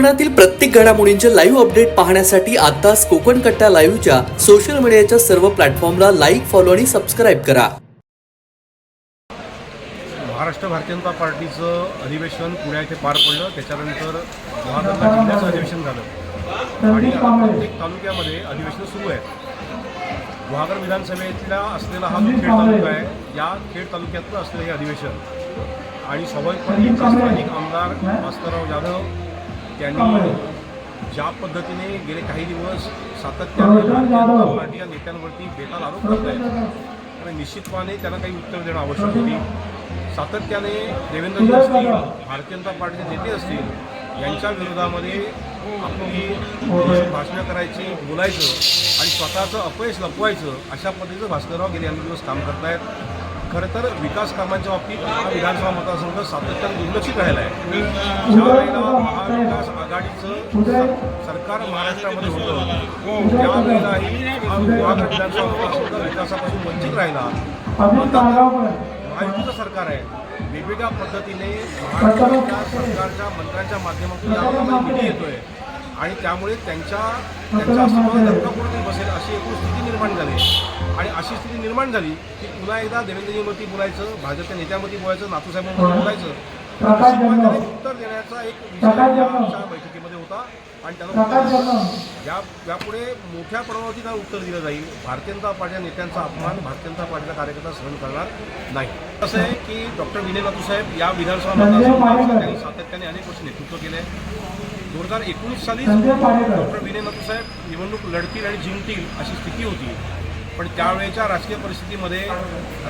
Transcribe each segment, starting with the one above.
कोकणातील प्रत्येक घडामोडींचे लाईव्ह अपडेट पाहण्यासाठी आताच कोकण कट्टा लाईव्हच्या सोशल मीडियाच्या सर्व प्लॅटफॉर्मला लाईक फॉलो आणि सबस्क्राईब करा. महाराष्ट्र भारतीय जनता पार्टीचं अधिवेशन पुण्या येथे पार पडलं. त्याच्यानंतर गुहागरला जिल्ह्याचं अधिवेशन झालं. आणि प्रत्येक तालुक्यामध्ये अधिवेशन सुरू आहे. गुहागर विधानसभेतला असलेला हा जो खेड तालुका आहे. या खेड तालुक्यातलं असलेलं हे अधिवेशन. आणि स्वाभाविकपणे स्थानिक आमदार भास्करराव जाधव त्यांनी ज्या पद्धतीने गेले काही दिवस सातत्याने भारतीय जनता पार्टी या नेत्यांवरती बेताल आरोप करत आहेत. आणि निश्चितपणे त्यांना काही उत्तर देणं आवश्यक होती. सातत्याने देवेंद्रजी असतील भारतीय जनता पार्टीचे नेते असतील यांच्या विरोधामध्ये आपली भाषणं करायची बोलायचं आणि स्वतःचं अपयश लपवायचं अशा पद्धतीचं भास्करराव गेले अनेक दिवस काम करतायत. खरं तर विकास कामांच्या बाबतीत हा विधानसभा मतदारसंघ सातत्याने दुर्लक्षित राहिला आहे. ज्या वेळेला महाविकास आघाडीचं सर- सरकार महाराष्ट्रामध्ये होतं त्यावेळेलाही हा गुहागर विधानसभा मतदारसंघ विकासापासून वंचित राहिला. महायुतीचं सरकार आहे. वेगवेगळ्या पद्धतीने महाराष्ट्राच्या सरकारच्या मंत्र्यांच्या माध्यमातून या निधी येतोय. आणि त्यामुळे त्यांच्या त्यांच्या अस्तित्वाला धक्का कुठेतरी बसेल अशी एकूण स्थिती निर्माण झाली आणि अशी स्थिती निर्माण झाली की पुन्हा एकदा देवेंद्रजीवरती बोलायचं भाजपच्या नेत्यामध्ये बोलायचं नातूसाहेबांमध्ये बोलायचं. उत्तर देण्याचा एक विषय बैठकीमध्ये होता. आणि त्याला या यापुढे मोठ्या प्रमाणावरती त्याला उत्तर दिलं जाईल. भारतीय जनता पार्टीच्या नेत्यांचा अपमान भारतीय जनता पार्टीचा कार्यकर्ता सहन करणार नाही. असं आहे की डॉक्टर विनय नातू साहेब या विधानसभा मतदारसंघाचं त्यांनी सातत्याने अनेक वर्ष नेतृत्व केले दोन हजार एकोणीस साली डॉक्टर विनय नातू साहेब निवडणूक लढतील आणि जिंकतील अशी स्थिती होती. पण त्यावेळेच्या राजकीय परिस्थितीमध्ये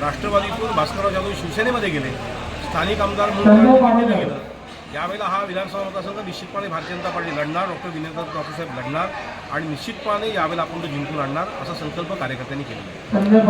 राष्ट्रवादीतून भास्करराव जाधव शिवसेनेमध्ये गेले. स्थानिक आमदार म्हणून गेलं यावेळेला हा विधानसभा मतदारसंघ निश्चितपणे भारतीय जनता पार्टी लढणार डॉक्टर विनय नातू साहेब लढणार आणि निश्चितपणे यावेळेला आपण तो जिंकून आणणार असा संकल्प कार्यकर्त्यांनी केला.